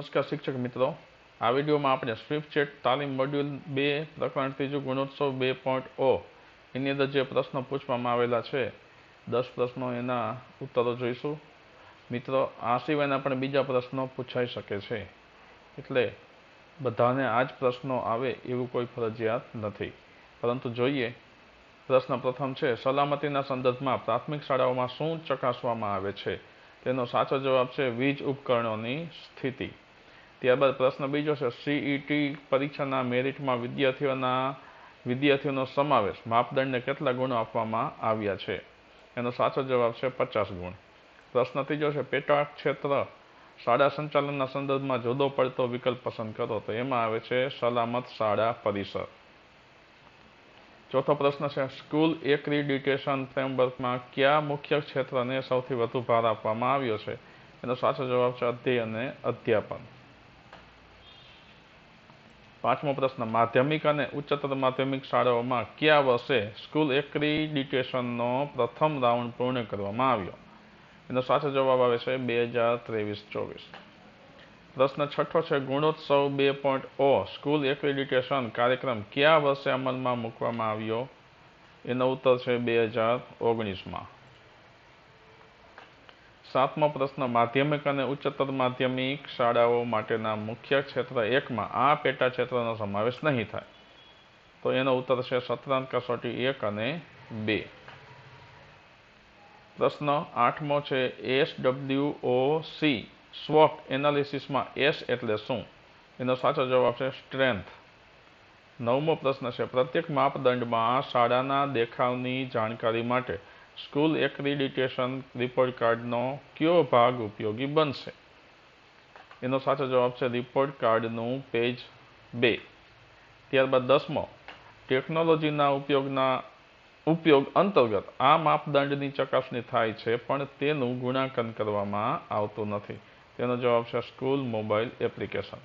નમસ્કાર શિક્ષક મિત્રો. આ વિડીયોમાં આપણે સ્વિફ્ટ ચેટ તાલીમ મોડ્યુલ બે, પ્રકરણ ત્રીજું ગુણોત્સવ બે પોઈન્ટ ઓ એની અંદર જે પ્રશ્નો પૂછવામાં આવેલા છે, દસ પ્રશ્નો એના ઉત્તરો જોઈશું. મિત્રો, આ સિવાયના પણ બીજા પ્રશ્નો પૂછાઈ શકે છે. એટલે બધાને આ જ પ્રશ્નો આવે એવું કોઈ ફરજિયાત નથી. પરંતુ જોઈએ, પ્રશ્ન પ્રથમ છે, સલામતીના સંદર્ભમાં પ્રાથમિક શાળાઓમાં શું ચકાસવામાં આવે છે? તેનો સાચો જવાબ છે, વીજ ઉપકરણોની સ્થિતિ. ત્યારબાદ પ્રશ્ન બીજો છે સીઈટી પરીક્ષાના મેરિટમાં વિદ્યાર્થીઓના, વિદ્યાર્થીઓનો સમાવેશ માપદંડને કેટલા ગુણો આપવામાં આવ્યા છે? એનો સાચો જવાબ છે પચાસ ગુણ. પ્રશ્ન ત્રીજો છે પેટા ક્ષેત્ર શાળા સંચાલનના સંદર્ભમાં જુદો પડતો વિકલ્પ પસંદ કરો તો એમાં આવે છે, સલામત શાળા પરિસર. ચોથો પ્રશ્ન છે, સ્કૂલ એક્રિડિટેશન ફ્રેમવર્કમાં કયા મુખ્ય ક્ષેત્રને સૌથી વધુ ભાર આપવામાં આવ્યો છે? એનો સાચો જવાબ છે, અધ્યયન અને અધ્યાપન. પાંચમો પ્રશ્ન, માધ્યમિક અને ઉચ્ચતર માધ્યમિક શાળાઓમાં કયા વર્ષે સ્કૂલ એક્રિડિટેશનનો પ્રથમ રાઉન્ડ પૂર્ણ કરવામાં આવ્યો? એનો સાચો જવાબ આવે છે બે હજાર ત્રેવીસ ચોવીસ. પ્રશ્ન છઠ્ઠો છે, ગુણોત્સવ બે પોઈન્ટ ઓ, સ્કૂલ એક્રેડિટેશન કાર્યક્રમ કયા વર્ષે અમલમાં મૂકવામાં આવ્યો? એનો ઉત્તર છે બે હજાર ઓગણીસમાં. સાતમો પ્રશ્ન, માધ્યમિક અને ઉચ્ચતર માધ્યમિક શાળાઓ માટેના મુખ્ય ક્ષેત્ર એકમાં આ પેટા ક્ષેત્રનો સમાવેશ નહીં થાય. તો એનો ઉત્તર છે સત્રાંત, કસોટી એક અને બે. પ્રશ્ન આઠમો છે, એસ ડબલ્યુ ઓ સી, સ્વોક એનાલિસિસમાં એસ એટલે શું? એનો સાચો જવાબ છે સ્ટ્રેન્થ. નવમો પ્રશ્ન છે, પ્રત્યેક માપદંડમાં શાળાના દેખાવની જાણકારી માટે સ્કૂલ એક્રિડિટેશન રિપોર્ટ કાર્ડનો કયો ભાગ ઉપયોગી બનશે? એનો સાચો જવાબ છે રિપોર્ટ કાર્ડનું પેજ બે. ત્યારબાદ દસમો, ટેકનોલોજીના ઉપયોગના ઉપયોગ અંતર્ગત આ માપદંડની ચકાસણી થાય છે, પણ તેનું ગુણાંકન કરવામાં આવતું નથી. તેનો જવાબ છે સ્કૂલ મોબાઈલ એપ્લિકેશન.